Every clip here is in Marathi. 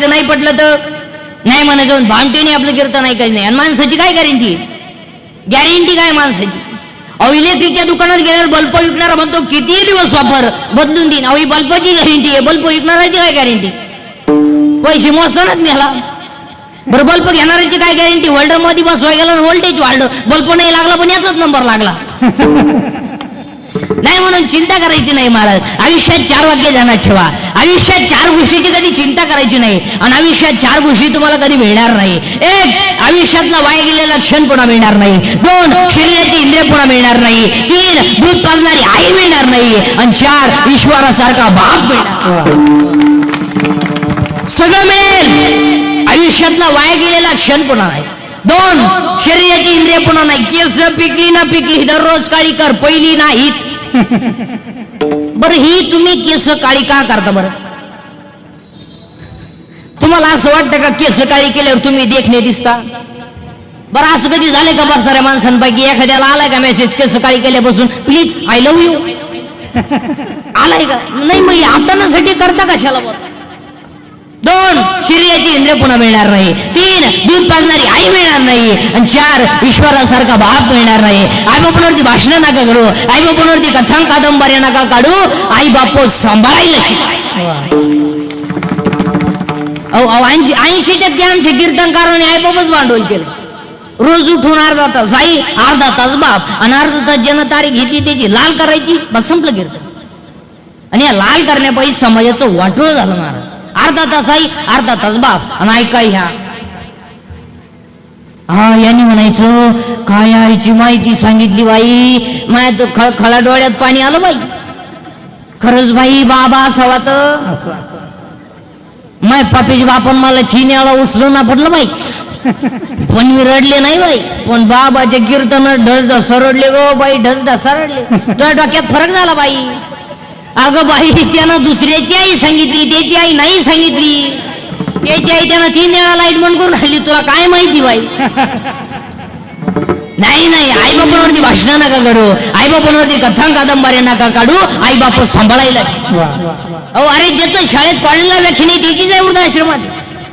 म्हणायचं नाही पटलं तर? नाही म्हणायचं भामटेने आपलं कीर्तन ऐकायचं नाही. आणि माणसाची काय गॅरंटी गॅरंटी काय माणसाची? अहो इलेक्ट्रिकच्या दुकानात गेल्यावर बल्ब विकणारा म्हणतो किती दिवस वापर? बदलून देईन. अहो ही बल्बची गॅरंटी आहे. बल्ब विकणाराची काय गॅरंटी पैसे मोजतानाच नेला. बरं बल्ब घेणाऱ्याची काय गॅरंटी होल्डरमध्ये बसवाय गेला व्होल्टेज वाढलं. बल्ब नाही लागला पण याचाच नंबर लागला. नाही म्हणून चिंता करायची नाही महाराज. आयुष्यात चार वाक्य ध्यानात ठेवा. आयुष्यात चार गोष्टीची कधी चिंता करायची नाही. आणि आयुष्यात चार गोष्टी तुम्हाला कधी मिळणार नाही. एक आयुष्यातला वाया गेलेला क्षण पुन्हा मिळणार नाही. दोन शरीराची इंद्रिय पुन्हा मिळणार नाही. तीन दूध पाजणारी आई मिळणार नाही. आणि चार ईश्वरासारखा बाप मिळणार सगळं मिळेल. आयुष्यातला वाया गेलेला क्षण पुन्हा नाही. दोन शरीराची इंद्रिय पुन्हा नाही. केस पिकली ना पिकली दररोज काळी कर पहिली नाहीत. बरं ही तुम्ही केस काळी का करता बरं? तुम्हाला असं वाटतं का केस काळी केल्यावर तुम्ही देखणे दिसता? बरं असं कधी झालंय का बस साऱ्या माणसांपैकी? एखाद्याला आलाय का मेसेज केस काळी केल्यापासून? प्लीज आय लव्ह यू आलाय का? नाही मग आतानासाठी करता कशाला बघ दोन शरीराची इंद्रिय पुन्हा मिळणार नाही. तीन दूध पाजणारी आई मिळणार नाही. आणि चार ईश्वरासारखा बाप मिळणार नाही. आई बापांवरती भाषण नका करू. आई बापांवरती कथांग कादंबऱ्या नका काढू. आई बाप सांभाळायला शिकायची अहो अहो, ऐंशी ऐंशी टक्के आणि कीर्तनकारांनी आई बापच भांडवल केलं. रोज उठून अर्धा तास आई अर्धा तास बाप. आणि अर्धा तास ज्यानं तारीख घेतली त्याची लाल करायची बस संपलं कीर्तन. आणि या लाल करण्यापायी समाजाचं वाटोळ झालं महाराज अर्धा तास आई अर्धा तास बाप. आणि ऐका ह्या. हा यांनी म्हणायचं काय आईची माहिती सांगितली बाई? माया तर खळ खळा डोळ्यात पाणी आलं बाई. खरंच बाई बाबा असावा तर माय पापीची बापन मला तीन वेळा उचलून ना पडलं बाई. पण मी रडले नाही बाई. पण बाबाचे कीर्तन ढस सरडले गो बाई ढस सरडले. रडले तुझ्या डोक्यात फरक झाला बाई. अगं बाई त्यानं दुसऱ्याची आई सांगितली त्याची आई नाही सांगितली. त्याची आई त्यानं तीन वेळा लाइट बंद करून राहिली. तुला काय माहिती बाई? नाही नाही आई बापांवरती भाषण नका करू. आई बापांवरती कथांग कादंबऱ्या नका काढू. आई बाप सांभाळायला अहो अरे ज्याचं शाळेत कॉलेजला व्याख्या नाही त्याचीच आहे वृद्धाश्रमात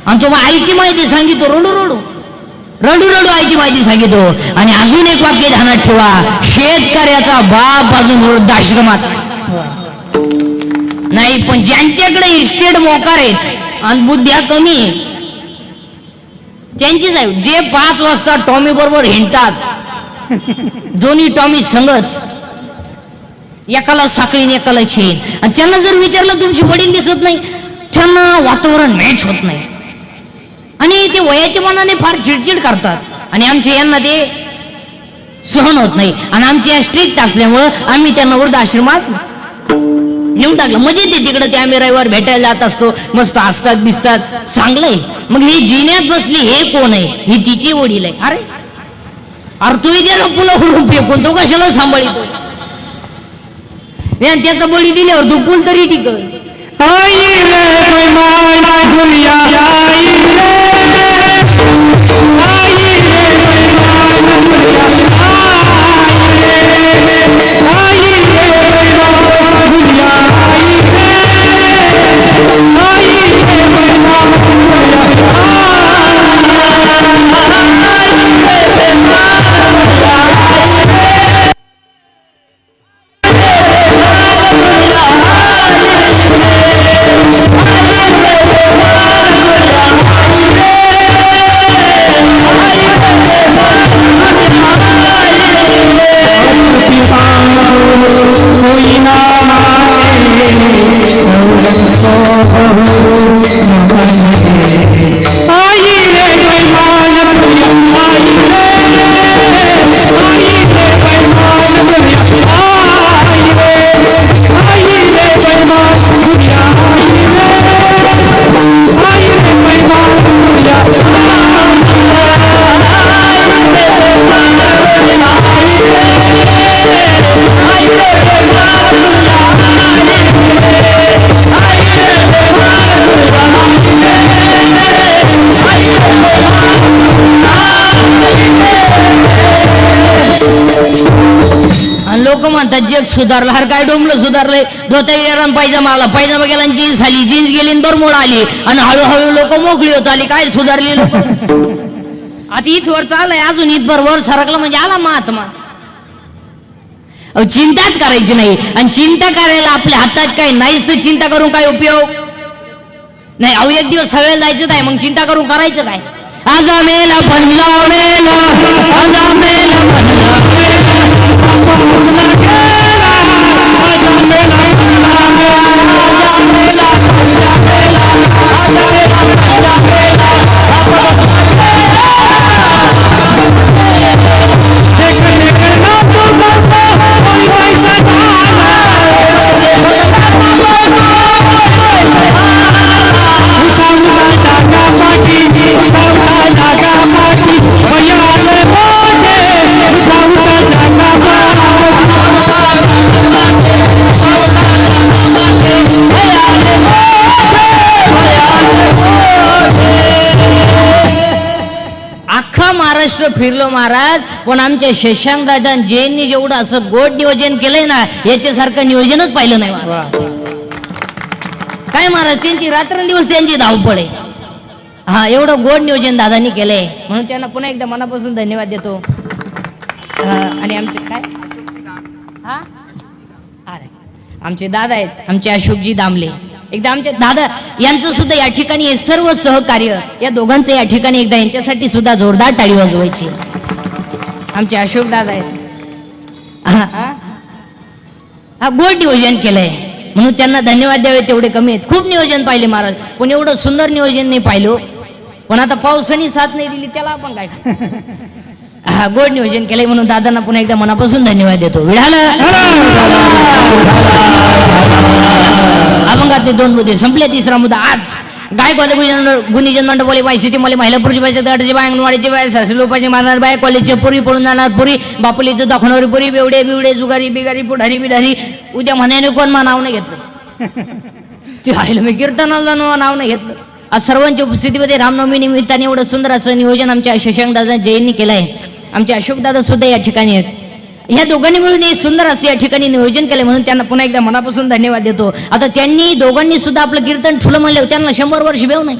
आणि तो मग आईची माहिती सांगितो. रडू रडू. रडू रडू आईची माहिती सांगितो. आणि अजून एक वाक्य ध्यानात ठेवा. शेतकऱ्याचा बाप अजून वृद्धाश्रमात नाही पण ज्यांच्याकडे इस्टेट मोकार आहेत आणि बुद्ध्या कमी आहेत त्यांचीच आहे. जे पाच वाजता टॉमी बरोबर हिंडतात दोन्ही टॉमी संगच एकाला साखळी एकाला चेन आणि त्यांना जर विचारलं तुमचे वडील दिसत नाही त्यांना वातावरण मॅच होत नाही. आणि ते वयाच्या मनाने फार चिडचिड करतात. आणि आमच्या यांना ते सहन होत नाही. आणि आमच्या स्ट्रिक्ट असल्यामुळं आम्ही त्यांना वृद्ध आश्रमात नेऊन टाकलं मजेत येते तिकडे. ते आम्ही रविवार भेटायला जात असतो. मस्त हसतात बिसतात. चांगलंय. मग ही जिन्यात बसली हे कोण आहे? ही तिची वडील आहे. अरे. अरे तू त्याला पुला करून फेकून तो कशाला सांभाळितो? आणि त्याचा बळी दिल्यावर तू पुल तरी टिकल. आई रे. म्हणतात जग सुधारलं हर काय डोंबलं सुधारलंय. धोता गेला पायजामा आला. पायजामा गेला जीन्स आली. जीन्स गेली आणि बरमोड आली. आणि हळूहळू लोक मोकळी होत आली. काय सुधारली लोक? आता इथवर चाललंय. अजून इथभर वर सरकलं म्हणजे आला महात्मा. चिंताच करायची नाही. आणि चिंता करायला आपल्या हातात काही नाहीच तर चिंता करून काय उपयोग? नाही अहो एक दिवस सगळं जायचं आहे मग चिंता करून करायचं काय? आज मेला बनला मेला. आज मेला बनला महाराष्ट्र फिरलो महाराज पण आमच्या शशांक दादा जैननी जेवढं असं गोड नियोजन केलंय ना याच्यासारखं नियोजनच पाहिलं नाही. काय महाराज त्यांची रात्रंदिवस त्यांची धावपळ आहे. हा एवढं गोड नियोजन दादानी केलंय. म्हणून त्यांना पुन्हा एकदा मनापासून धन्यवाद देतो. आणि आमचे काय? हा? अरे आमचे दादा आहेत आमचे अशोकजी दामले. एकदा आमचे दादा यांचं सुद्धा या ठिकाणी हे सर्व सहकार्य या दोघांचं या ठिकाणी एकदा यांच्यासाठी सुद्धा जोरदार टाळी वाजवायची. आमचे अशोक दादा आहेत. हा, गोड नियोजन केलंय. म्हणून त्यांना धन्यवाद द्यावे तेवढे कमी आहेत. खूप नियोजन पाहिले महाराज. पण एवढं सुंदर नियोजन नाही पाहिलं. पण आता पावसाने साथ नाही दिली त्याला आपण काय हा गोड नियोजन केलंय म्हणून दादांना पुन्हा एकदा मनापासून धन्यवाद देतो. विढाल अभंगातले दोन मुद्दे संपले. तिसरा मुद्दा आज गायकवाद गुणीजन मंडपोली बाई सिटी मला महिला पुरुष बाई गाडीची बाय अंगणवाडीची बाय सरसी लोपाची मारणार बाय कॉलेजचे पुरी पळून जाणार पुरी बापुलीचं दाखवणारी पुरी बेवडे बिवडे जुगारी बिगारी पुढारी बिढारी. उद्या म्हणाने कोण मा नाव नाही घेतलं. ते राहिलं मी कीर्तनाला जाणं नाव नाही घेतलं. आज सर्वांच्या उपस्थितीमध्ये रामनवमी निमित्ताने एवढं सुंदर असं नियोजन आमच्या शशांक दादा केलं आहे आमचे अशोकदादा सुद्धा या ठिकाणी आहेत. ह्या दोघांनी मिळून हे सुंदर असं या ठिकाणी नियोजन केलं म्हणून त्यांना पुन्हा एकदा मनापासून धन्यवाद देतो. आता त्यांनी दोघांनी सुद्धा आपलं कीर्तन ठुलं म्हणलं त्यांना शंभर वर्ष भेव नाही.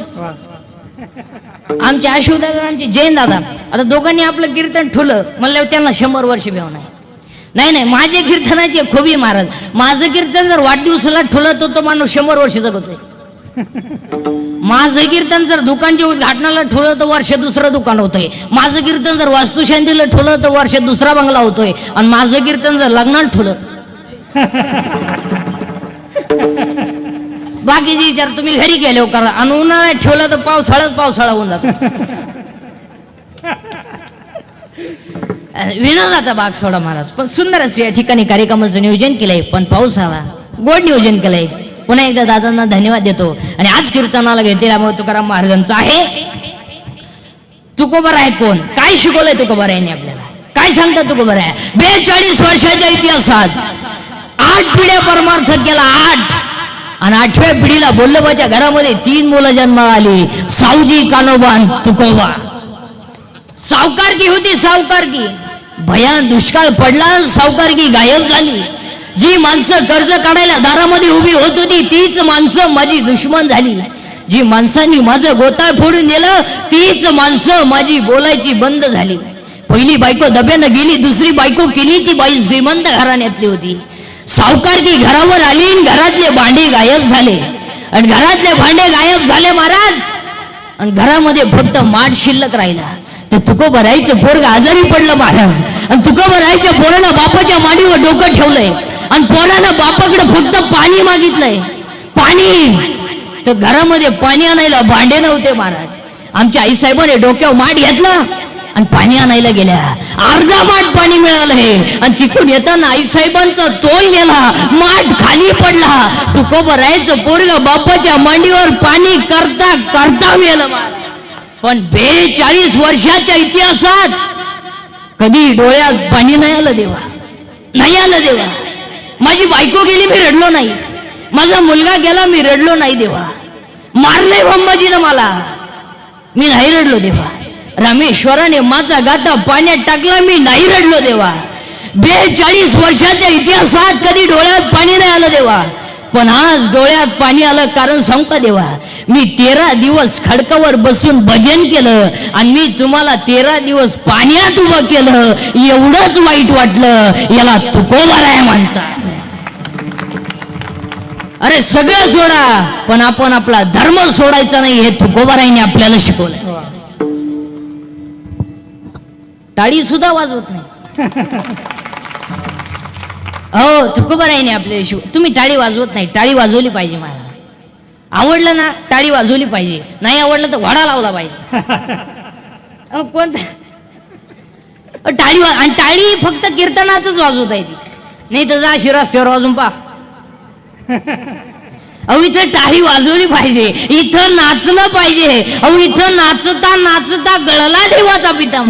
आमचे अशोकदादा आमचे जैन दादा आता दोघांनी आपलं कीर्तन ठुलं म्हणल्यावर त्यांना शंभर वर्ष भेव नाही. नाही नाही माझ्या कीर्तनाची खोबी महाराज. माझं कीर्तन जर वाढदिवसाला ठुलं तर तो माणूस शंभर वर्ष जगतोय. माझं कीर्तन जर दुकानच्या उद्घाटनाला ठेवलं तर वर्ष दुसरं दुकान होतंय. माझं कीर्तन जर वास्तुशांतीला ठेवलं तर वर्ष दुसरा बंगला होतोय. आणि माझं कीर्तन जर लग्नात ठेवलं बाकीचे विचार तुम्ही घरी गेले करा आणि उन्हाळ्यात ठेवलं तर पावसाळ्यात पावसाळा होऊन जातो. विनोदाचा भाग सोडा महाराज. पण सुंदर असं या ठिकाणी कार्यक्रमाचं नियोजन केलंय पण पाऊस आला गोड नियोजन केलंय. पुन्हा एकदा दादांना धन्यवाद देतो. आणि आज कीर्तनाला घेतलेल्या तुकाराम महाराजांचं आहे. तुकोबर आहे कोण? काय शिकवलंय तुकोबर आहे आपल्याला? काय सांगता तुकोबर? आहे बेचाळीस वर्षाच्या इतिहासात आठ पिढ्या परमार्थ केला आठ. आणि आठव्या पिढीला बोल्लबाच्या घरामध्ये तीन मुलं जन्माला आली. सावजी कानोबान तुकोबा सावकारकी होती सावकारकी. भयान दुष्काळ पडला सावकारकी गायब झाली. जी माणसं कर्ज काढायला दारामध्ये उभी होत होती तीच माणसं माझी दुश्मन झाली. जी माणसांनी माझं गोताळ फोडून दिलं तीच माणसं माझी बोलायची बंद झाली. पहिली बायको दब्यानं गेली दुसरी बायको केली ती बाई श्रीमंत घराण्यातली होती. सावकार की घरावर आली आणि घरातले भांडे गायब झाले. आणि घरातले भांडे गायब झाले महाराज. आणि घरामध्ये फक्त माठ शिल्लक राहिला. ते तुको भरायचं पोरग आजारी पडलं महाराज. आणि तुको भरायच्या पोरानं बापाच्या माडीवर डोकं ठेवलंय. आणि पोरानं बापाकडे फक्त पाणी मागितलंय. पाणी. तर घरामध्ये पाणी आणायला भांडे नव्हते महाराज. आमच्या आई साहेबाने डोक्यावर माठ घेतला आणि पाणी आणायला गेल्या. अर्धा माठ पाणी मिळालं हे. आणि तिकडून येताना आई साहेबांचा तोल गेला. माठ खाली पडला. तुको भरायचं पोरग बापाच्या मांडीवर पाणी करता करता मिळालं पण बेचाळीस वर्षाच्या इतिहासात कधी डोळ्यात पाणी नाही आलं देवा. नाही आलं देवा. माझी बायको गेली मी रडलो नाही. माझा मुलगा गेला मी रडलो नाही देवा. मारले बंबाजीनं मला. मी नाही रडलो देवा. रामेश्वराने माझा गाता पाण्यात टाकला मी नाही रडलो देवा. बेचाळीस वर्षाच्या इतिहासात कधी डोळ्यात पाणी नाही आलं देवा. पण आज डोळ्यात पाणी आलं कारण सांगू का देवा मी तेरा दिवस खडकावर बसून भजन केलं आणि मी तुम्हाला तेरा दिवस पाण्यात उभं केलं. एवढंच वाईट वाटलं याला तुकोबाराय म्हणता अरे सगळं सोडा पण आपण आपला धर्म सोडायचा नाही हे तुकोबाराईने आपल्याला शिकवलं टाळी सुद्धा वाजवत नाही. हो तुकोबाराईने आपल्याला शिव तुम्ही टाळी वाजवत नाही टाळी वाजवली पाहिजे मला. आवडलं ना टाळी वाजवली पाहिजे. नाही आवडलं तर वाडा लावला पाहिजे. अहो, कोणता? टाळी आणि टाळी फक्त कीर्तनातच वाजवता येते. नाही तर जा शिरास्त्यावर वाजून पा अहो इथं टाळी वाजवली पाहिजे. इथं नाचलं पाहिजे. अहो इथं नाचता नाचता गळला देवाचा पिता.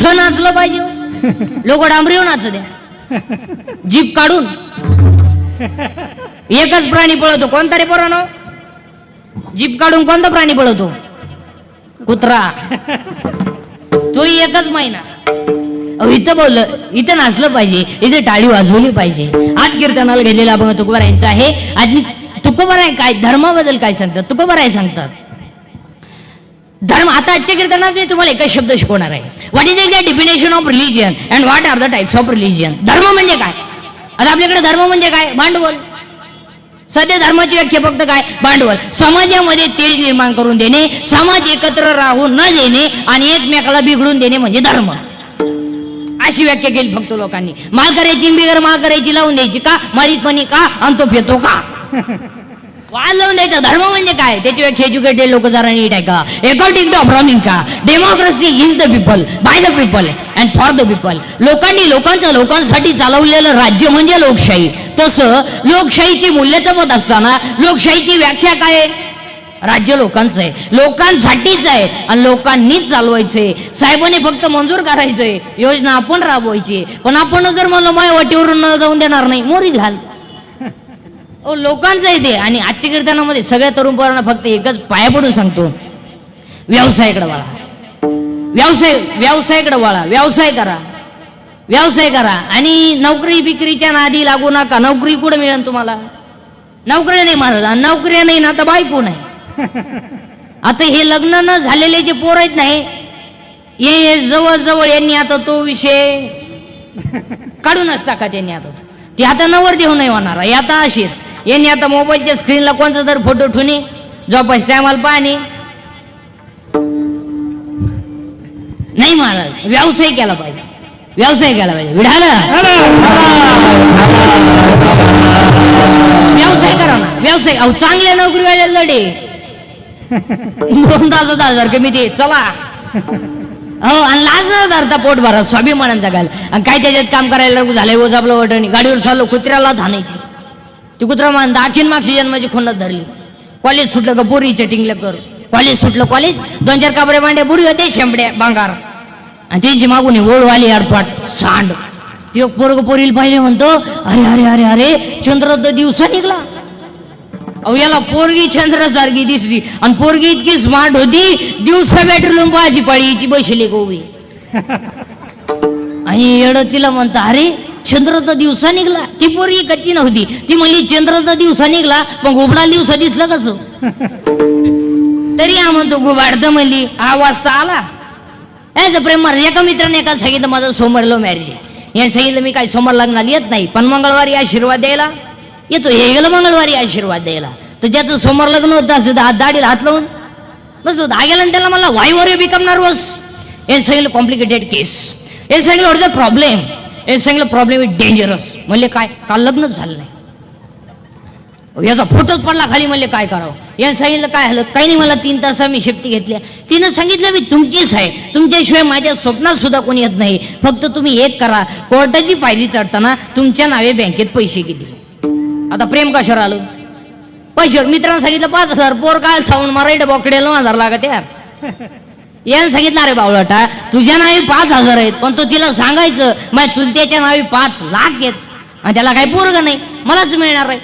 इथं नाचलं पाहिजे. लोक डांबरीव नाच द्या. जीप काढून. एकच प्राणी पळवतो कोणता रे पोरानो? जीप काढून कोणता प्राणी पळवतो कुत्रा. तो एकच महिना इथं बोललं इथं नाचलं पाहिजे. इथे टाळी वाजवली पाहिजे. आज कीर्तनाला घेतलेला अभंग तुकोबारायांचा आहे. आणि तुकोबाराय काय धर्माबद्दल काय सांगतात? तुकोबाराय सांगतात. धर्म आता आजच्या कीर्तनात मी तुम्हाला एकच शब्द शिकवणार आहे. What is the definition of religion and what are the types of religion धर्म म्हणजे काय? आता आपल्याकडे धर्म म्हणजे काय? भांडवल. सध्या धर्माची व्याख्या फक्त काय? भांडवल. समाजामध्ये तेज निर्माण करून देणे समाज एकत्र राहून न देणे आणि एकमेकाला बिघडून देणे म्हणजे धर्म. अशी व्याख्या केली फक्त लोकांनी. माल करायची बिगर माल करायची लावून द्यायची का? माळीतपणी का? आणि तो फेतो का? वाद लावून द्यायचा धर्म म्हणजे काय? त्याची व्याख्या एज्युकेटेड लोक जरा नीट आहे का अकॉर्डिंग टू अब्रामिंग का? Democracy is the people by the people and for the people लोकांनी लोकांचं लोकांसाठी चालवलेलं राज्य म्हणजे लोकशाही. तसं लोकशाहीची मूल्य जपत असताना लोकशाहीची व्याख्या काय आहे? राज्य लोकांचं आहे. लोकांसाठीच आहे. आणि लोकांनीच चालवायचंय साहेबांनी फक्त मंजूर करायचंय योजना आपण राबवायची. पण आपण जर म्हणलं माय वाटीवरून न जाऊन देणार नाही. मोरी घाल ओ लोकांचं आहे ते. आणि आजच्या कीर्तनामध्ये सगळ्या तरुण पोरांना फक्त एकच पाया पडून सांगतो. व्यवसायाकडे वळा. व्यवसाय व्यवसायाकडे वळा. व्यवसाय करा. व्यवसाय करा. आणि नोकरी बिक्रीच्या नादी लागू नका. नोकरी कुठे मिळेल तुम्हाला? नोकऱ्या नाही माझा नोकऱ्या नाही ना तर बायको नाही. आता हे लग्न न झालेले जे पोर आहेत नाही हे जवळ जवळ यांनी आता तो विषय काढूनच टाका त्यांनी आता. ती आता नवर देऊ नाही होणार. आहे आता अशीच यांनी आता मोबाईलच्या स्क्रीनला कोणता तर फोटो ठेवणे? झोपास टायमाला पाहणे. नाही महाराज व्यवसाय केला पाहिजे. व्यवसाय केला पाहिजे. विढाला. व्यवसाय करा ना. व्यवसाय अहो चांगल्या नोकरी वाले लढे. दोन तासात हजार कमी ते चला. हो आणि लाज धरता पोट भरा. स्वाभिमानांचा घाल आणि काय त्याच्यात काम करायला लागू झालंय. ओझ वाटणी गाडीवर चाललो कुत्र्याला धानायची. ती कुत्रा मान दाखीन मागची जन्माची खुन्नत धरली. कॉलेज सुटलं का पोरी चटिंगला कर. कॉलेज सुटलं कॉलेज दोन चार काबरे बांडे बुरी होते शेंबड्या बांगार. आणि त्यांची मागून ओढ आली आडपाट सांड. ती एक पोरग पोरील पाहिले म्हणतो अरे अरे अरे अरे चंद्र दिवसा निघला. अहो याला पोरगी चंद्रासारखी दिसली. आणि पोरगी इतकी स्मार्ट होती दिवसा बॅटरीलून पाहायची पाळीची बसली गोवी. आणि येड तिला म्हणता अरे चंद्र तर दिवसा निघला. ती पोरगी कच्ची नव्हती. ती म्हणली चंद्र तर दिवसा निघला पण घोबडा दिवसा दिसला कसं? तरी हा म्हणतो गुबाड तर म्हणली हा वाजता आला. याचं प्रेम मार एका मित्राने एका सांगितलं माझं सोमवार लव्ह मॅरेज आहे. याने सांगितलं मी काय सोमवार लग्नाला येत नाही पण मंगळवारी आशीर्वाद द्यायला. येतो हे गेलं मंगळवारी आशीर्वाद द्यायला. तर ज्याचं सोमवार लग्न होतं असं हात दाढीला हात लावून. बस दहा गेला आणि त्याला मला वाय वर बिकम नर्वस हे सांगितलं कॉम्प्लिकेटेड केस हे सांगितलं व्हॉट द प्रॉब्लेम हे सांगितलं प्रॉब्लेम इज डेंजरस म्हणले काय? काल लग्नच झालं नाही. याचा फोटोच पडला खाली म्हणले काय करावं? याने सांगितलं काय झालं? काही नाही मला तीन तास मी शेपटी घेतल्या. तिनं सांगितलं मी तुमचीच आहे. तुमच्याशिवाय माझ्या स्वप्नात सुद्धा कोणी येत नाही. फक्त तुम्ही एक करा. कोर्टाची पायरी चढताना तुमच्या नावे बँकेत पैसे गेले. आता प्रेम कशावर आलं? पैशावर. मित्रांना सांगितलं पाच हजार पोर काय थांबून मराठी बोकडेला हजार लागत यार. यानं सांगितलं अरे बावळटा तुझ्या नावी पाच हजार आहेत पण तो तिला सांगायचं माझ्या चुलत्याच्या नावी पाच लाख घेत आणि त्याला काही पोरग नाही मलाच मिळणार आहे.